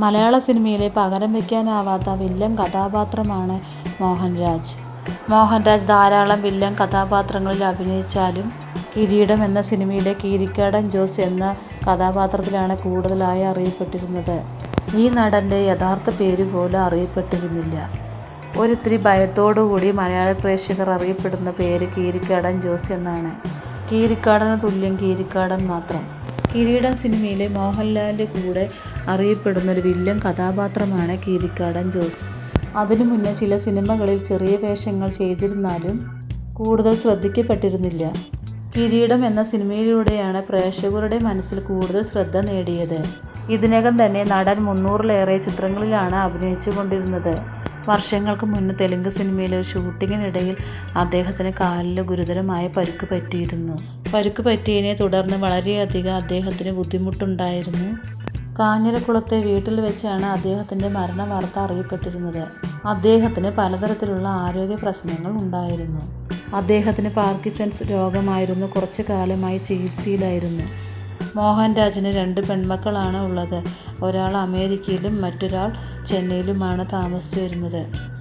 മലയാള സിനിമയിലെ പകരം വയ്ക്കാനാവാത്ത വില്ലൻ കഥാപാത്രമാണ് മോഹൻരാജ്. മോഹൻരാജ് ധാരാളം വില്ലൻ കഥാപാത്രങ്ങളിൽ അഭിനയിച്ചാലും കിരീടം എന്ന സിനിമയിലെ കീരിക്കാടൻ ജോസ് എന്ന കഥാപാത്രത്തിലാണ് കൂടുതലായി അറിയപ്പെട്ടിരുന്നത്. ഈ നടന്റെ യഥാർത്ഥ പേര് പോലും അറിയപ്പെട്ടിരുന്നില്ല. ഒരിത്തിരി ഭയത്തോടുകൂടി മലയാള പ്രേക്ഷകർ അറിയപ്പെടുന്ന പേര് കീരിക്കാടൻ ജോസ് എന്നാണ്. കീരിക്കാടന് തുല്യം കീരിക്കാടൻ മാത്രം. കിരീടം സിനിമയിലെ മോഹൻലാലിന്റെ കൂടെ അറിയപ്പെടുന്ന ഒരു വില്ലൻ കഥാപാത്രമാണ് കീരിക്കാടൻ ജോസ്. അതിനു മുന്നേ ചില സിനിമകളിൽ ചെറിയ വേഷങ്ങൾ ചെയ്തിരുന്നാലും കൂടുതൽ ശ്രദ്ധിക്കപ്പെട്ടിരുന്നില്ല. കിരീടം എന്ന സിനിമയിലൂടെയാണ് പ്രേക്ഷകരുടെ മനസ്സിൽ കൂടുതൽ ശ്രദ്ധ നേടിയത്. ഇതിനകം തന്നെ നടൻ മുന്നൂറിലേറെ ചിത്രങ്ങളിലാണ് അഭിനയിച്ചു കൊണ്ടിരുന്നത് വർഷങ്ങൾക്ക് മുന്നേ തെലുങ്ക് സിനിമയിലെ ഷൂട്ടിങ്ങിനിടയിൽ അദ്ദേഹത്തിന് കാലിൽ ഗുരുതരമായ പരുക്ക് പറ്റിയിരുന്നു. പരുക്ക് പറ്റിയതിനെ തുടർന്ന് വളരെയധികം അദ്ദേഹത്തിന് ബുദ്ധിമുട്ടുണ്ടായിരുന്നു. കാഞ്ഞിരക്കുളത്തെ വീട്ടിൽ വെച്ചാണ് അദ്ദേഹത്തിന്റെ മരണ വാർത്ത അറിയപ്പെട്ടിരുന്നത്. അദ്ദേഹത്തിന് പലതരത്തിലുള്ള ആരോഗ്യ പ്രശ്നങ്ങൾ ഉണ്ടായിരുന്നു. അദ്ദേഹത്തിന് പാർക്കിൻസൺസ് രോഗമായിരുന്നു. കുറച്ചു കാലമായി ചികിത്സയിലായിരുന്നു. മോഹൻരാജിന് രണ്ട് പെൺമക്കളാണ് ഉള്ളത്. ഒരാൾ അമേരിക്കയിലും മറ്റൊരാൾ ചെന്നൈയിലുമാണ് താമസിച്ചു വരുന്നത്